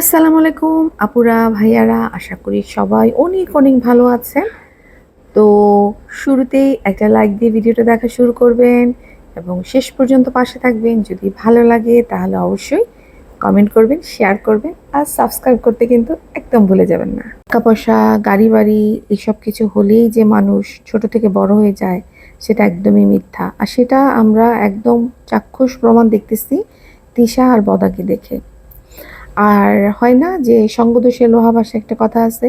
আসসালামু আলাইকুম, আপুরা, ভাইয়ারা, আশা করি সবাই অনেক অনেক ভালো আছেন। তো শুরুতেই একটা লাইক দিয়ে ভিডিওটা দেখা শুরু করবেন এবং শেষ পর্যন্ত পাশে থাকবেন। যদি ভালো লাগে তাহলে অবশ্যই কমেন্ট করবেন শেয়ার করবেন আর সাবস্ক্রাইব করতে কিন্তু একদম ভুলে যাবেন না। টাকা পয়সা গাড়ি বাড়ি এসব কিছু হলেই যে মানুষ ছোট থেকে বড় হয়ে যায়, সেটা একদমই মিথ্যা। আর সেটা আমরা একদম চাক্ষুষ প্রমাণ দেখতেছি, তিশা আর বদাকে দেখে। আর হয় না যে সঙ্গদোষে লোহা ভাষা একটা কথা আছে।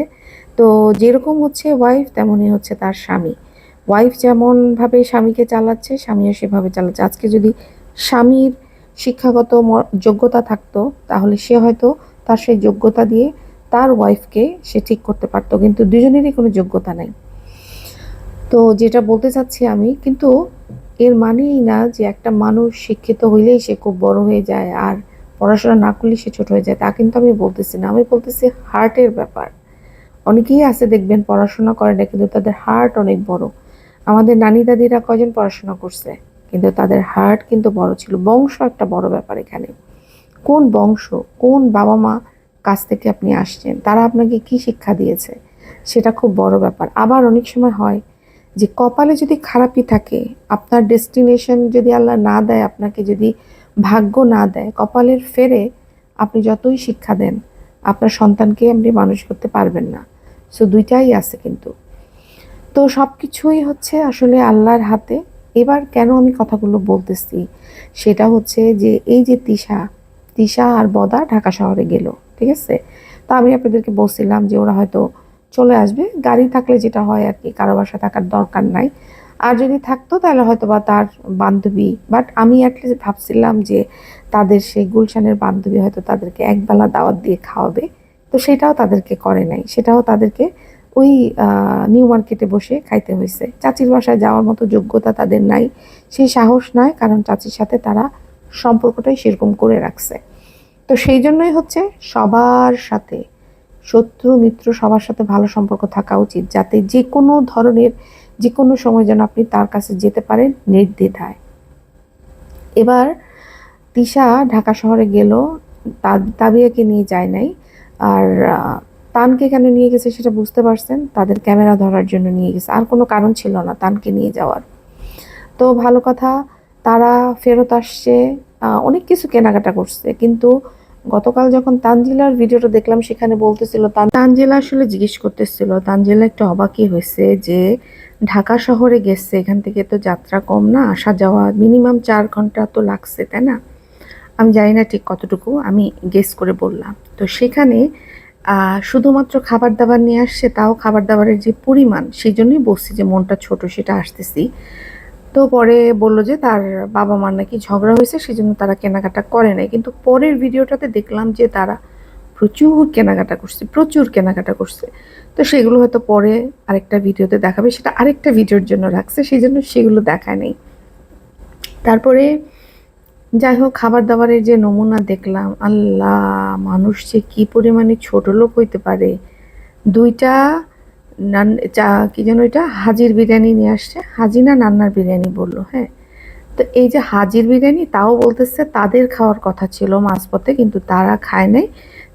তো যেরকম হচ্ছে ওয়াইফ তেমনই হচ্ছে তার স্বামী। ওয়াইফ যেমনভাবে স্বামীকে চালাচ্ছে, স্বামীও সেভাবে চালাচ্ছে। আজকে যদি স্বামীর শিক্ষাগত যোগ্যতা থাকতো, তাহলে সে হয়তো তার সেই যোগ্যতা দিয়ে তার ওয়াইফকে সে ঠিক করতে পারতো। কিন্তু দুজনেরই কোনো যোগ্যতা নাই। তো যেটা বলতে চাচ্ছি আমি, কিন্তু এর মানেই না যে একটা মানুষ শিক্ষিত হইলেই সে খুব বড় হয়ে যায়। আর পড়াশোনা না করলে সে ছোট হয়ে যায়। তা কিন্তু আমি বলতেছি না। আমি বলতেছি হার্টের ব্যাপার। অনেকেই আছে দেখবেন পড়াশোনা করে না, কিন্তু তাদের হার্ট অনেক বড়। আমাদের নানি দাদিরা কজন পড়াশোনা করছে, কিন্তু তাদের হার্ট কিন্তু বড় ছিল। বংশ একটা বড় ব্যাপার এখানে। কোন বংশ, কোন বাবা মা কাছ থেকে আপনি আসছেন, তারা আপনাকে কি শিক্ষা দিয়েছে, সেটা খুব বড় ব্যাপার। আবার অনেক সময় হয় যে কপালে যদি খারাপই থাকে, আপনার ডেস্টিনেশন যদি আল্লাহ না দেয়, আপনাকে যদি ভাগ্য না দেয়, কপালের ফেরে আপনি যতই শিক্ষা দেন, আপনার সন্তানকে আপনি মানুষ করতে পারবেন না। সো দুইটাই আছে কিন্তু। তো সব কিছুই হচ্ছে আসলে আল্লাহর হাতে। এবার কেন আমি কথাগুলো বলতেছি? সেটা হচ্ছে যে, এই যে তিশা তিশা আর বদা ঢাকা শহরে গেল, ঠিক আছে? তা আমি আপনাদেরকে বলছিলাম যে, ওরা হয়তো চলে আসবে। গাড়ি থাকলে যেটা হয় আর কি, কারও বাসা থাকার দরকার নাই। আর যদি থাকতো, তাহলে হয়তো বা তার বান্ধবী বাট আমি অ্যাটলিস্ট ভাবছিলাম যে তাদের সেই গুলশানের বান্ধবী হয়তো তাদেরকে একবেলা দাওয়াত দিয়ে খাওয়াবে। তো সেটাও তাদেরকে করে নাই। সেটাও তাদেরকে ওই নিউ মার্কেটে বসে খাইতে হয়েছে চাচির বাসায় যাওয়ার মতো যোগ্যতা তাদের নাই। সেই সাহস নয় কারণ চাচির সাথে তারা সম্পর্কটাই সেরকম করে রাখছে। তো সেই জন্যই হচ্ছে সবার সাথে শত্রু মিত্র সবার সাথে ভালো সম্পর্ক থাকা উচিত। যাতে যে কোনো ধরনের যে কোনো সময় যেন আপনি তার কাছে যেতে পারেন নির্দ্বিধায়। এবার তিশা ঢাকা শহরে গেল তাবিয়াকে নিয়ে যায় নাই। আর তানকে কেন নিয়ে গেছে সেটা বুঝতে পারছেন? তাদের ক্যামেরা ধরার জন্য নিয়ে গেছে। আর কোনো কারণ ছিল না তানকে নিয়ে যাওয়ার। তো ভালো কথা, তারা ফেরত আসছে অনেক কিছু কেনাকাটা করছে। কিন্তু গতকাল যখন তানজিলার ভিডিওটা দেখলাম, সেখানে বলতেছিল, তান- তানজিলা আসলে জিজ্ঞেস করতেছিল, তানজিলা একটু অবাকই হয়েছে যে ঢাকা শহরে গেছে, এখান থেকে তো যাত্রা কম না, আসা যাওয়া মিনিমাম চার ঘণ্টা তো লাগছে, তাই না? আমি জানি না ঠিক কতটুকু, আমি গেস করে বললাম। তো সেখানে শুধুমাত্র খাবার দাবার নিয়ে আসছে, তাও খাবার দাবারের যে পরিমাণ, সেই জন্যই বলছি যে মনটা ছোট, সেটা আসতেছি। তো পরে বলল যে তার বাবা মার নাকি ঝগড়া হয়েছে সেই জন্য তারা কেনাকাটা করে নাই। কিন্তু পরের ভিডিওটাতে দেখলাম যে তারা প্রচুর কেনাকাটা করছে, প্রচুর কেনাকাটা করছে। তো সেগুলো হয়তো পরে আরেকটা ভিডিওতে দেখাবে, সেটা আরেকটা ভিডিওর জন্য রাখছে সেই জন্য সেগুলো দেখায় নেই। তারপরে যাই হোক খাবার দাবারের যে নমুনা দেখলাম, আল্লাহ, মানুষ যে কী পরিমাণে ছোট লোক হইতে পারে। দুইটা নান, চা, কি যেন এটা হাজির বিরিয়ানি নিয়ে আসছে। হাজি না নান্নার বিরিয়ানি বলল হ্যাঁ। তো এই যে হাজির বিরিয়ানি, তাও বলতেছে তাদের খাওয়ার কথা ছিল মাঝপথে, কিন্তু তারা খায় নাই,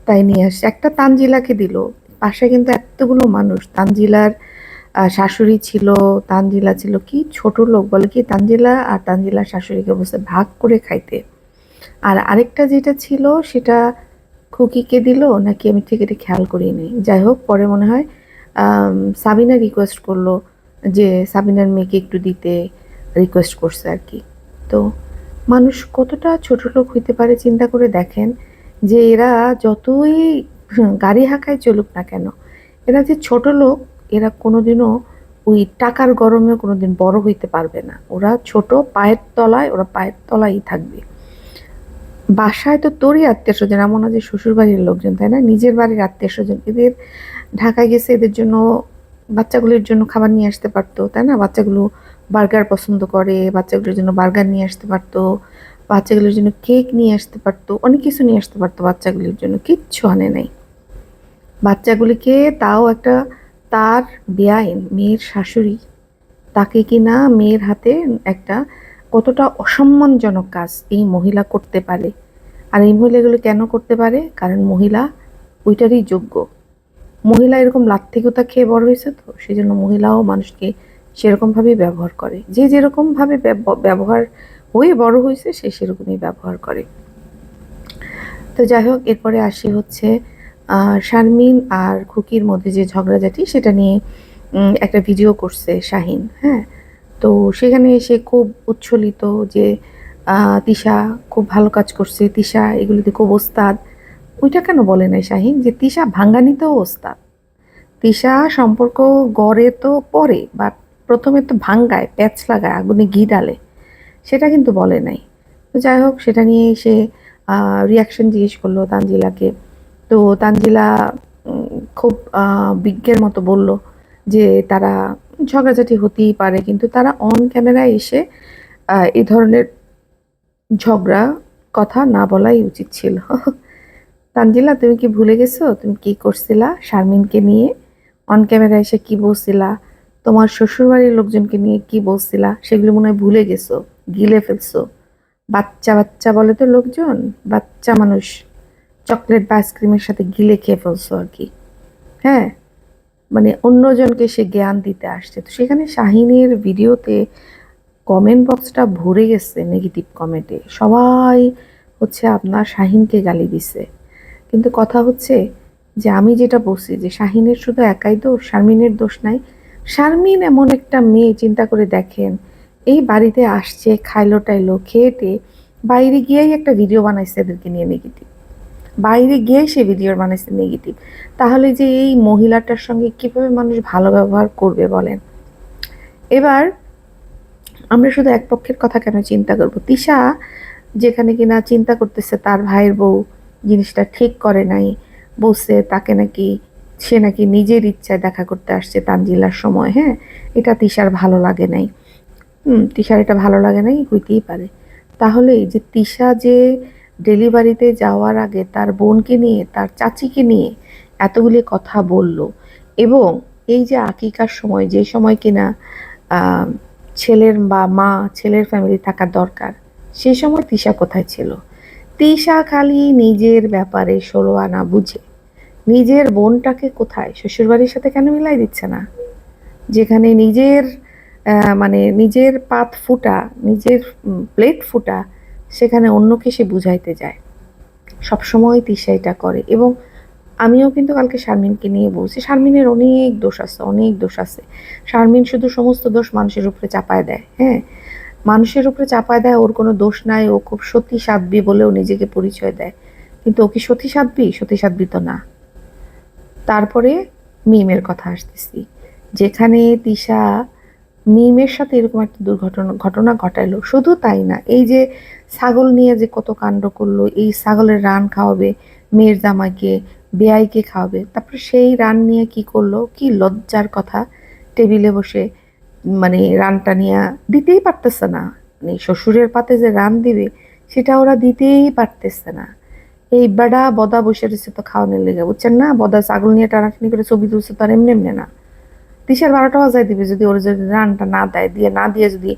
তাই নিয়ে আসছে। একটা তানজিলাকে দিল। পাশে কিন্তু এতগুলো মানুষ, তানজিলার শাশুড়ি ছিল, তানজিলা ছিল, কি ছোট লোক বলে কি তানজিলা, আর তানজিলার শাশুড়িকে বসে ভাগ করে খাইতে। আর আরেকটা যেটা ছিল, সেটা খুকিকে দিল, নাকি আমি ঠিক এটা খেয়াল করিনি। যাই হোক, পরে মনে হয় সাবিনা রিকোয়েস্ট করল যে সাবিনার মেয়েকে একটু দিতে রিকোয়েস্ট করছে আর কি। তো মানুষ কতটা ছোট লোক হইতে পারে চিন্তা করে দেখেন যে এরা যতই গাড়ি হাঁকায় চলুক না কেন, এরা যে ছোট লোক, এরা কোনোদিনও ওই টাকার গরমে কোনোদিন বড় হইতে পারবে না। ওরা ছোট পায়ের তলায়, ওরা পায়ের তলায় থাকবে। বাসায় তো তোরই আত্মীয় স্বজন, এমন যে শ্বশুর বাড়ির লোকজন, তাই না? নিজের বাড়ির আত্মীয় স্বজন। এদের ঢাকায় গেছে, এদের জন্য বাচ্চাগুলির জন্য খাবার নিয়ে আসতে পারতো, তাই না? বাচ্চাগুলো বার্গার পছন্দ করে, বাচ্চাগুলোর জন্য বার্গার নিয়ে আসতে পারতো, বাচ্চাগুলোর জন্য কেক নিয়ে আসতে পারতো, অনেক কিছু নিয়ে আসতে পারতো বাচ্চাগুলির জন্য, কিচ্ছু আনে নাই। বাচ্চাগুলিকে তাও একটা তার বেআইন, মেয়ের শাশুড়ি, তাকে কিনা মেয়ের হাতে একটা কতটা অসম্মানজনক কাজ এই মহিলা করতে পারে। আর এই মহিলাগুলো কেন করতে পারে? কারণ মহিলা ওইটারই যোগ্য। মহিলা এরকম লাত্তিকতা খেয়ে বড় হয়েছে তো সেই জন্য মহিলাও মানুষকে সেরকমভাবেই ব্যবহার করে। যে যেরকমভাবে ব্যব- ব্যবহার হয়ে বড় হয়েছে, সে সেরকমই ব্যবহার করে। তো যাই হোক, এরপরে আসি হচ্ছে শারমিন আর খুকির মধ্যে যে ঝগড়াঝাটি, সেটা নিয়ে একটা ভিডিও করছে শাহিন হ্যাঁ? তো সেখানে এসে খুব উচ্ছ্বলিত যে তিশা খুব ভালো কাজ করছে। তিশা এগুলিতে খুব ওস্তাদ। ওইটা কেন বলে নাই শাহিন? যে তিশা ভাঙ্গানিতেও ওস্তাদ। তিশা সম্পর্ক গড়ে তো পরে বা প্রথমে তো ভাঙ্গায়, প্যাচ লাগায়, আগুনে ঘি ডালে সেটা কিন্তু বলে নাই। তো যাই হোক, সেটা নিয়ে সে রিয়াকশন জিজ্ঞেস করল তানজিলাকে। তো তানজিলা খুব বিজ্ঞের মতো বলল যে, তারা ঝগড়াঝাটি হতেই পারে, কিন্তু তারা অন ক্যামেরায় এসে এই ধরনের ঝগড়া কথা না বলাই উচিত ছিল। তানজিলা, তুমি কি ভুলে গেছো? তুমি কি করছিলা? শারমিনকে নিয়ে অন ক্যামেরা এসে কি বলছিলা? তোমার শ্বশুরবাড়ির লোকজনকে নিয়ে কি বলছিলা? সেগুলো মনে হয় ভুলে গেছো, গিলে ফেলছো। বাচ্চা বাচ্চা বলে তো লোকজন, বাচ্চা মানুষ, চকলেট বা আইসক্রিমের সাথে গিলে খেয়ে ফেলছো আর কি। হ্যাঁ? মানে অন্যজনকে সে জ্ঞান দিতে আসছে। তো সেখানে শাহিনের ভিডিওতে কমেন্ট বক্সটা ভরে গেছে নেগেটিভ কমেন্টে সবাই হচ্ছে আপনার শাহিনকে গালি দিছে। কিন্তু কথা হচ্ছে যে আমি যেটা বলছি যে শাহিনের শুধু একাই দোষ, শারমিনের দোষ নাই। শারমিন এমন একটা মেয়ে, চিন্তা করে দেখেন, এই বাড়িতে আসছে খাইলো টাইলো খেয়েটে বাইরে গিয়েই একটা ভিডিও বানাইছে এদেরকে নিয়ে নেগেটিভ বাইরে গিয়ে সে ভিডিও বানাইছে নেগেটিভ তাহলে যে এই মহিলাটার সঙ্গে কীভাবে মানুষ ভালো ব্যবহার করবে বলেন? এবার আমরা শুধু এক পক্ষের কথা কেন চিন্তা করব? তিশা যেখানে কিনা চিন্তা করতেছে তার ভাইয়ের বউ জিনিসটা ঠিক করে নাই, বলছে তাকে নাকি, সে নাকি নিজের ইচ্ছায় দেখা করতে আসছে তানজিলার সময় হ্যাঁ? এটা তিশার ভালো লাগে নাই। হুম, তিশার এটা ভালো লাগে নাই হইতেই পারে। তাহলে যে তিশা যে ডেলিভারিতে যাওয়ার আগে তার বোনকে নিয়ে, তার চাচিকে নিয়ে এতগুলি কথা বলল। এবং এই যে আকিকার সময়, যে সময় কিনা ছেলের বা মা, ছেলের ফ্যামিলি থাকার দরকার সেই সময় তিশা কোথায় ছিল? তিশা খালি নিজের ব্যাপারে ষোলো আনা বুঝে। নিজের বোনটাকে কোথায়? শ্বশুরবাড়ির সাথে কেন মিলাই দিচ্ছে না? যেখানে নিজের মানে নিজের পাত ফুটা, নিজের প্লেট ফুটা সেখানে অন্যকে সে বুঝাইতে যায়। সবসময় তিশা এটা করে এবং আমিও কিন্তু কালকে শারমিনকে নিয়ে বলছি, শারমিনের অনেক দোষ আছে, অনেক দোষ আছে। শারমিন শুধু সমস্ত দোষ মানুষের উপরে চাপায় দেয় হ্যাঁ? মানুষের উপরে চাপায় দেয়, ওর কোনো দোষ নাই, ও খুব সতী সাধ্বী বলেও নিজেকে পরিচয় দেয়। কিন্তু ও কি সতী সাধ্বী? সতী সাধ্বী তো না। তারপরে মিমের কথা আসতেছি, যেখানে তিশা মিমের সাথে এরকম একটা দুর্ঘটনা, ঘটনা ঘটাইলো। শুধু তাই না, এই যে ছাগল নিয়ে যে কত কাণ্ড করল, এই ছাগলের রান খাওয়াবে, মেয়ের জামাইকে, বেআইকে খাওয়াবে, তারপরে সেই রান নিয়ে কি করল? কি লজ্জার কথা, টেবিলে বসে মানে রানটা নিয়ে দিতেই পারতেছে না। মানে শ্বশুরের পাতে যে রান দিবে, সেটা ওরা দিতেই পারতেছে না। এই বেড়া বদা বসে রয়েছে তো খাওয়ানোর লেগে, বুঝছেন না? বদা ছাগল নিয়ে টানাটানি করে ছবি তুলছে তো আর এমনি এমনি না। দিশার বারোটা বাজায় দিবে যদি ওরা যদি রানটা না দেয়, দিয়ে না দিয়ে যদি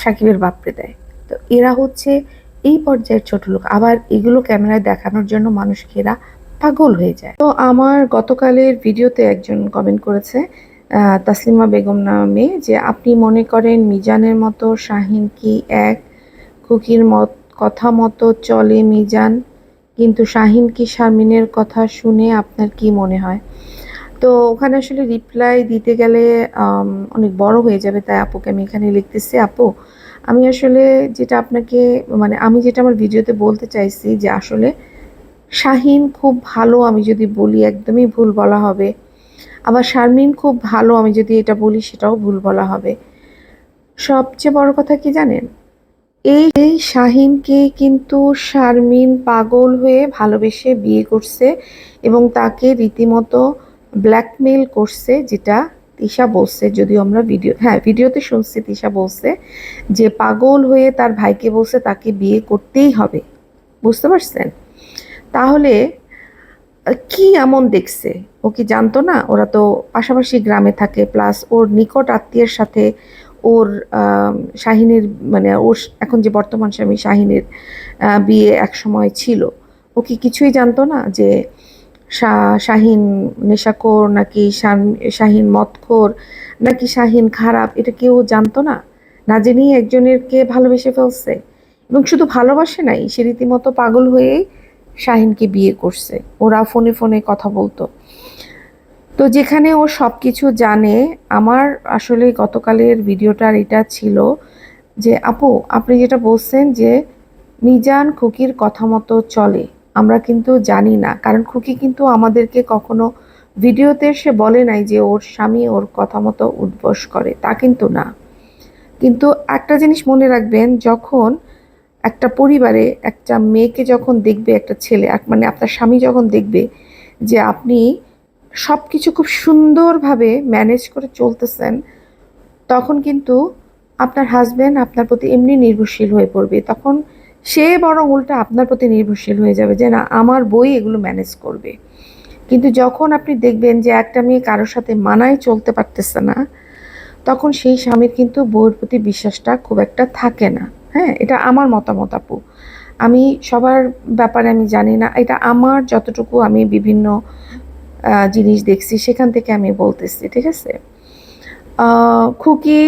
সাকিবের বাপরে দেয়। তো এরা হচ্ছে এই পর্যায়ের ছোট লোক। আবার এগুলো ক্যামেরায় দেখানোর জন্য মানুষকে এরা পাগল হয়ে যায়? তো আমার গতকালের ভিডিওতে একজন কমেন্ট করেছে তাসলিমা বেগম নামে যে, আপনি মনে করেন মিজানের মতো শাহিন কি এক? খুকির মত, কথা মতো চলে মিজান, কিন্তু শাহিন কি শারমিনের কথা শুনে আপনার কি মনে হয়? তো ওখানে আসলে রিপ্লাই দিতে গেলে অনেক বড় হয়ে যাবে। তাই আপুকে আমি এখানে লিখতেছি, আপু, আমি আসলে যেটা আপনাকে মানে আমি যেটা আমার ভিডিওতে বলতে চাইছি যে আসলে শাহিন খুব ভালো, আমি যদি বলি একদমই ভুল বলা হবে। আবার শারমিন খুব ভালো, আমি যদি এটা বলি সেটাও ভুল বলা হবে। সবচেয়ে বড় কথা কি জানেন? এই এই শাহিনকে কিন্তু শারমিন পাগল হয়ে ভালোবেসে বিয়ে করছে এবং তাকে রীতিমতো ব্ল্যাকমেল করছে যেটা তিশা বলছে, যদিও আমরা ভিডিও হ্যাঁ ভিডিওতে শুনছি তিশা বলছে যে পাগল হয়ে তার ভাইকে বলছে তাকে বিয়ে করতেই হবে। বুঝতে পারছেন? তাহলে, কি এমন দেখছে? ও কি জানতো না? ওরা তো পাশাপাশি গ্রামে থাকে, প্লাস ওর নিকট আত্মীয়ের সাথে ওর শাহিনের মানে ওর এখন যে বর্তমান স্বামী শাহিনের বিয়ে এক সময় ছিল। ও কি কিছুই জানতো না যে শাহিন নেশাখোর নাকি শাহিন মদখোর নাকি শাহিন খারাপ, এটা কেউ জানতো না। না জেনেই একজনেরকে ভালোবেসে ফেলছে এবং শুধু ভালোবাসে নাই, সে রীতিমতো পাগল হয়েই শাহিনকে বিয়ে করছে। ওরা ফোনে ফোনে কথা বলতো। তো যেখানে ও সব কিছু জানে, আমার আসলে গতকালের ভিডিওটার এটা ছিল যে, আপু, আপনি যেটা বলছেন যে, মিজান খুকির কথা মতো চলে আমরা কিন্তু জানি না। কারণ খুকি কিন্তু আমাদেরকে কখনো ভিডিওতে সে বলে নাই যে ওর স্বামী ওর কথা মতো উদ্বস করে। তা কিন্তু না। কিন্তু একটা জিনিস মনে রাখবেন, যখন একটা পরিবারে একটা মেয়েকে যখন দেখবে, একটা ছেলে মানে আপনার স্বামী যখন দেখবে যে আপনি সব কিছু খুব সুন্দরভাবে ম্যানেজ করে চলতেছেন, তখন কিন্তু আপনার হাজব্যান্ড আপনার প্রতি এমনি নির্ভরশীল হয়ে পড়বে। তখন সে বরং উল্টা আপনার প্রতি নির্ভরশীল হয়ে যাবে যে, না, আমার বই এগুলো ম্যানেজ করবে। কিন্তু যখন আপনি দেখবেন যে একটা মেয়ে কারোর সাথে মানায় চলতে পারতেছে না, তখন সেই স্বামীর কিন্তু বউয়ের প্রতি বিশ্বাসটা খুব একটা থাকে না। হ্যাঁ এটা আমার মতামত আপু। আমি সবার ব্যাপারে আমি জানি না, এটা আমার যতটুকু আমি বিভিন্ন জিনিস দেখছি সেখান থেকে আমি বলতেছি, ঠিক আছে? খুকি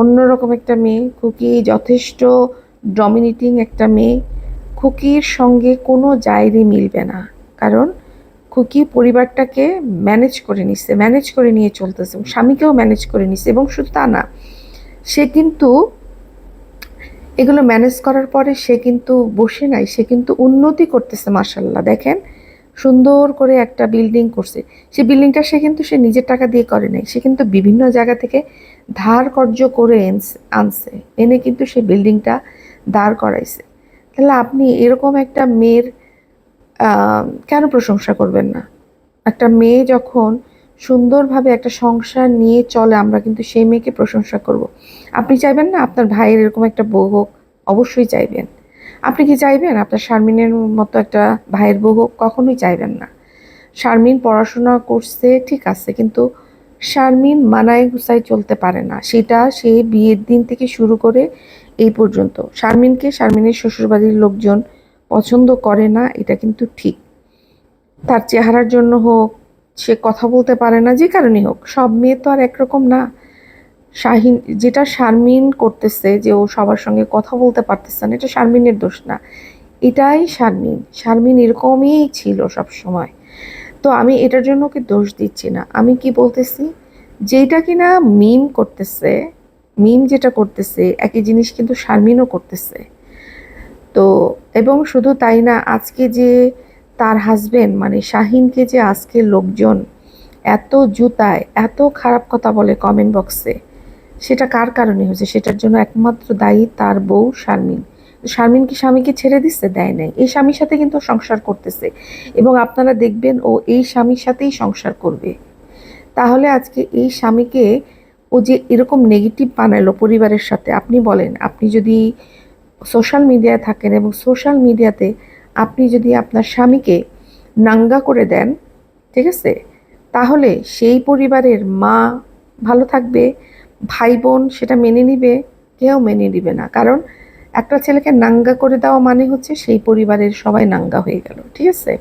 অন্যরকম একটা মেয়ে, খুকি যথেষ্ট ডমিনেটিং একটা মেয়ে, খুকির সঙ্গে কোনো জায়গায় মিলবে না। কারণ খুকি পরিবারটাকে ম্যানেজ করে নিচ্ছে ম্যানেজ করে নিয়ে চলতেছে স্বামীকেও ম্যানেজ করে নিচ্ছে এবং শুধু তা না, সে কিন্তু এগুলো ম্যানেজ করার পরে সে কিন্তু বসে নাই, সে কিন্তু উন্নতি করতেছে মার্শাল্লাহ দেখেন সুন্দর করে একটা বিল্ডিং করছে। সে বিল্ডিংটা সে কিন্তু সে নিজের টাকা দিয়ে করে নাই, সে কিন্তু বিভিন্ন জায়গা থেকে ধার কর্য করে আনছে। এনে কিন্তু সে বিল্ডিংটা দাঁড় করাইছে। তাহলে আপনি এরকম একটা মেয়ের কেন প্রশংসা করবেন না? একটা মেয়ে যখন সুন্দরভাবে একটা সংসার নিয়ে চলে, আমরা কিন্তু সেই মেয়েকে প্রশংসা করব। আপনি চাইবেন না আপনার ভাইয়ের এরকম একটা বউ হোক? অবশ্যই চাইবেন। আপনি কি চাইবেন? আপনার শারমিনের মতো একটা ভাইয়ের বউ হোক? কখনোই চাইবেন না। শারমিন পড়াশোনা করছে, ঠিক আছে, কিন্তু শারমিন মানায় গুছায় চলতে পারে না। সেটা সে বিয়ের দিন থেকে শুরু করে এই পর্যন্ত। শারমিনকে শারমিনের শ্বশুরবাড়ির লোকজন পছন্দ করে না, এটা কিন্তু ঠিক। তার চেহারার জন্য হোক, সে কথা বলতে পারে না, যে কারণে হোক, সব মেয়ে তো আর একরকম না। শাহিন, যেটা শারমিন করতেছে যে ও সবার সঙ্গে কথা বলতে পারতেছে না, এটা শারমিনের দোষ না। এটাই শারমিন। শারমিন এরকমই ছিল সব সময় তো আমি এটার জন্য ওকে দোষ দিচ্ছি না। আমি কি বলতেছি? যেটা কিনা মিম করতেছে মিম যেটা করতেছে, একই জিনিস কিন্তু শারমিনও করতেছে। তো, এবং শুধু তাই না, আজকে যে তার হাজবেন্ড মানে শাহিনকে যে আজকে লোকজন এত জুতায়, এত খারাপ কথা বলে কমেন্ট বক্সে সেটা কার কারণে হয়েছে? সেটার জন্য একমাত্র দায়ী তার বউ শারমিন। শারমিন কি স্বামীকে ছেড়ে দিচ্ছে দেয় নাই। এই স্বামীর সাথে কিন্তু সংসার করতেছে। এবং আপনারা দেখবেন ও এই স্বামীর সাথেই সংসার করবে। তাহলে আজকে এই স্বামীকে ও যে এরকম নেগেটিভ বানালো পরিবারের সাথে, আপনি বলেন, আপনি যদি সোশ্যাল মিডিয়ায় থাকেন এবং সোশ্যাল মিডিয়াতে আপনি যদি আপনার স্বামীকে নাঙ্গা করে দেন, ঠিক আছে? তাহলে সেই পরিবারের মা ভালো থাকবে, ভাই বোন সেটা মেনে নিবে, কেউ মেনে নিবে না। কারণ একটা ছেলেকে নাঙ্গা করে দেওয়া মানে হচ্ছে সেই পরিবারের সবাই নাঙ্গা হয়ে গেল, ঠিক আছে?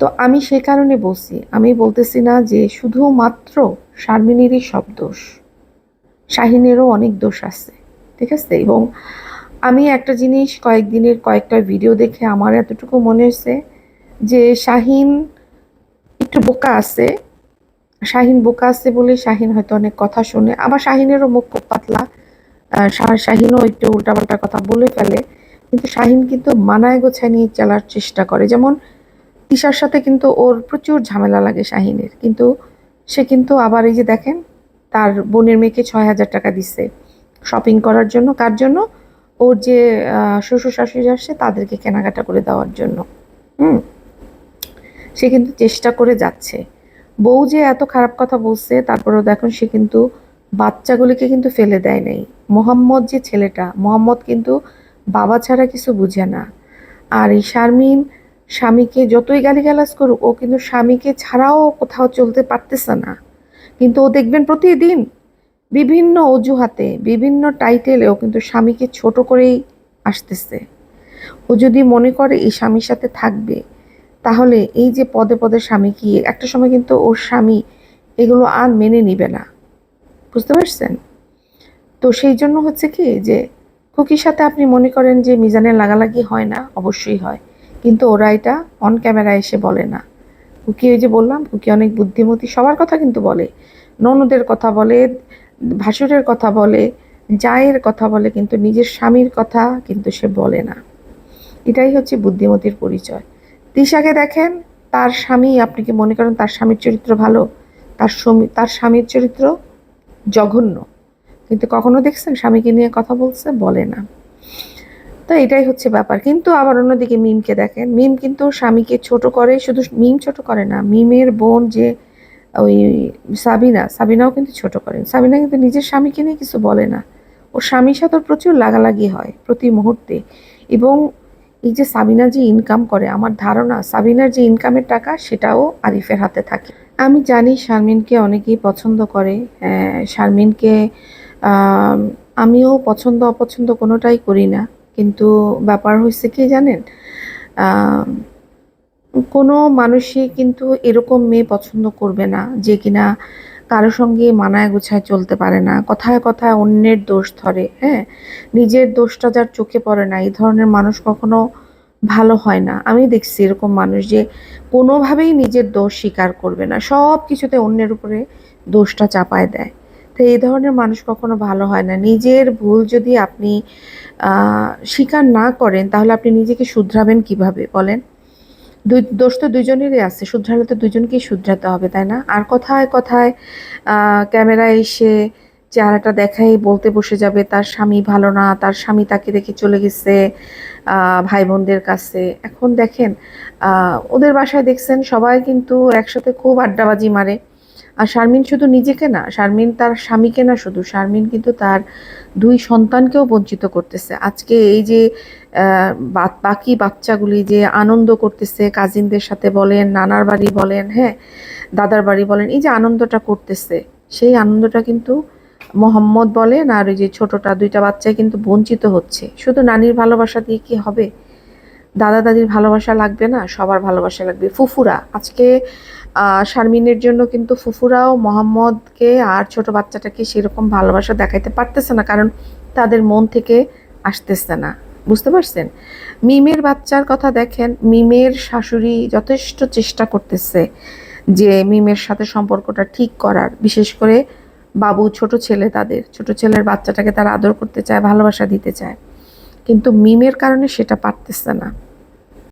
তো আমি সে কারণে বলছি, আমি বলতেছি না যে শুধুমাত্র শারমিনেরই সব দোষ, শাহিনেরও অনেক দোষ আছে, ঠিক আছে? এবং আমি একটা জিনিস কয়েকদিনের কয়েকটা ভিডিও দেখে আমার এতটুকু মনে হয়েছে যে শাহিন একটু বোকা আছে, শাহিন বোকা আছে বলে শাহিন হয়তো অনেক কথা শোনে, আবার শাহিনেরও মুখ পাতলা শাহিনও একটু উল্টাপাল্টা কথা বলে ফেলে, কিন্তু শাহিন কিন্তু মানায় গোছায় নিয়ে চলার চেষ্টা করে। যেমন তিশার সাথে কিন্তু ওর প্রচুর ঝামেলা লাগে শাহিনের, কিন্তু সে কিন্তু আবার এই যে দেখেন, তার বোনের মেয়েকে ছয় হাজার টাকা দিচ্ছে শপিং করার জন্য। কার জন্য? ওর যে শ্বশুর শাশুড়ি আসছে, তাদেরকে কেনাকাটা করে দেওয়ার জন্য। হুম? সে কিন্তু চেষ্টা করে যাচ্ছে। বউ যে এত খারাপ কথা বলছে, তারপরেও দেখুন সে কিন্তু বাচ্চাগুলিকে কিন্তু ফেলে দেয় নাই। মোহাম্মদ যে ছেলেটা, মোহাম্মদ কিন্তু বাবা ছাড়া কিছু বুঝে না। আর এই শারমিন স্বামীকে যতই গালিগালাজ করুক, ও কিন্তু স্বামীকে ছাড়াও কোথাও চলতে পারতেছে না। কিন্তু ও দেখবেন প্রতিদিন বিভিন্ন অজুহাতে, বিভিন্ন টাইটেলে ও কিন্তু স্বামীকে ছোট করেই আসতেছে। ও যদি মনে করে এই স্বামীর সাথে থাকবে, তাহলে এই যে পদে পদে স্বামী কি, একটা সময় কিন্তু ওর স্বামী এগুলো আর মেনে নিবে না। বুঝতে পারছেন? তো সেই জন্য হচ্ছে কি যে, খুকির সাথে আপনি মনে করেন যে মিজানের লাগালাগি হয় না, অবশ্যই হয়। কিন্তু ওরা এটা অন ক্যামেরা এসে বলে না। কুকি ওই যে বললাম কুকি অনেক বুদ্ধিমতী, সবার কথা কিন্তু বলে। ননদের কথা বলে, ভাসুরের কথা বলে, জায়ের কথা বলে, কিন্তু নিজের স্বামীর কথা কিন্তু সে বলে না। এটাই হচ্ছে বুদ্ধিমতির পরিচয়। তিশাকে দেখেন, তার স্বামী, আপনি কি মনে করেন তার স্বামীর চরিত্র ভালো? তার স্বামী তার স্বামীর চরিত্র জঘন্য। কিন্তু কখনো দেখছেন স্বামীকে নিয়ে কথা বলছে? বলে না। তো এটাই হচ্ছে ব্যাপার। কিন্তু আবার অন্যদিকে মিমকে দেখেন। মিম কিন্তু স্বামীকে ছোট করে, শুধু মিম ছোট করে না, মিমের বোন যে ওই সাবিনা, সাবিনাও কিন্তু ছোট করেন সাবিনা কিন্তু নিজের স্বামীকে নিয়ে কিছু বলে না। ওর স্বামীর সাথে প্রচুর লাগালাগি হয় প্রতি মুহূর্তে। এবং এই যে সাবিনা যে ইনকাম করে, আমার ধারণা, সাবিনার যে ইনকামের টাকা, সেটাও আরিফের হাতে থাকে। আমি জানি শারমিনকে অনেকেই পছন্দ করে। শারমিনকে আমিও পছন্দ অপছন্দ কোনোটাই করি না। কিন্তু ব্যাপার হয়েছে কি জানেন? কোনো মানুষই কিন্তু এরকম মেয়ে পছন্দ করবে না, যে কিনা কারও সঙ্গে মানায় গোছায় চলতে পারে না, কথায় কথায় অন্যের দোষ ধরে হ্যাঁ? নিজের দোষটা যার চোখে পড়ে না। এই ধরনের মানুষ কখনো ভালো হয় না। আমি দেখছি এরকম মানুষ যে কোনোভাবেই নিজের দোষ স্বীকার করবে না। সব কিছুতে অন্যের উপরে দোষটা চাপায় দেয়। তো এই ধরনের মানুষ কখনো ভালো হয় না। নিজের ভুল যদি আপনি স্বীকার না করেন তাহলে আপনি নিজেকে শুধরাবেন কীভাবে বলেন? দুই দোষ তো দুজনেরই আছে। শুধরালে তো দুজনকেই শুধরাতে হবে তাই না? আর কথায় কথায় আহ, ক্যামেরায় এসে চেহারাটা দেখাই বলতে বসে যাবে, তার স্বামী ভালো না, তার স্বামী তাকে দেখে চলে গেছে ভাই বোনদের কাছে। এখন দেখেন ওদের বাসায় দেখছেন সবাই কিন্তু একসাথে খুব আড্ডাবাজি মারে। আর শারমিন শুধু নিজেকে না, শারমিন তার স্বামীকে না শুধু, শারমিন কিন্তু তার দুই সন্তানকেও বঞ্চিত করতেছে। আজকে এই যে বাকি বাচ্চাগুলি যে আনন্দ করতেছে, কাজিনদের সাথে বলেন, নানার বাড়ি বলেন হ্যাঁ দাদার বাড়ি বলেন, এই যে আনন্দটা করতেছে, সেই আনন্দটা কিন্তু মোহাম্মদ বলেন আর ওই যে ছোটটা, দুইটা বাচ্চাই কিন্তু বঞ্চিত হচ্ছে। শুধু নানির ভালোবাসা দিয়ে কি হবে? দাদা দাদির ভালোবাসা লাগবে না? সবার ভালোবাসা লাগবে। ফুফুরা, আজকে শারমিনের জন্য কিন্তু ফুফুরাও মোহাম্মদকে আর ছোট বাচ্চাটাকে সেরকম ভালোবাসা দেখাইতে পারতেছে না, কারণ তাদের মন থেকে আসতেছে না। বুঝতে পারছেন? মিমের বাচ্চার কথা দেখেন, মিমের শাশুড়ি যথেষ্ট চেষ্টা করতেছে যে মিমের সাথে সম্পর্কটা ঠিক করার, বিশেষ করে বাবু ছোট ছেলে তাদের। ছোট ছেলের বাচ্চাটাকে তারা আদর করতে চায়, ভালোবাসা দিতে চায়। কিন্তু মিমের কারণে সেটা পারতেছে না।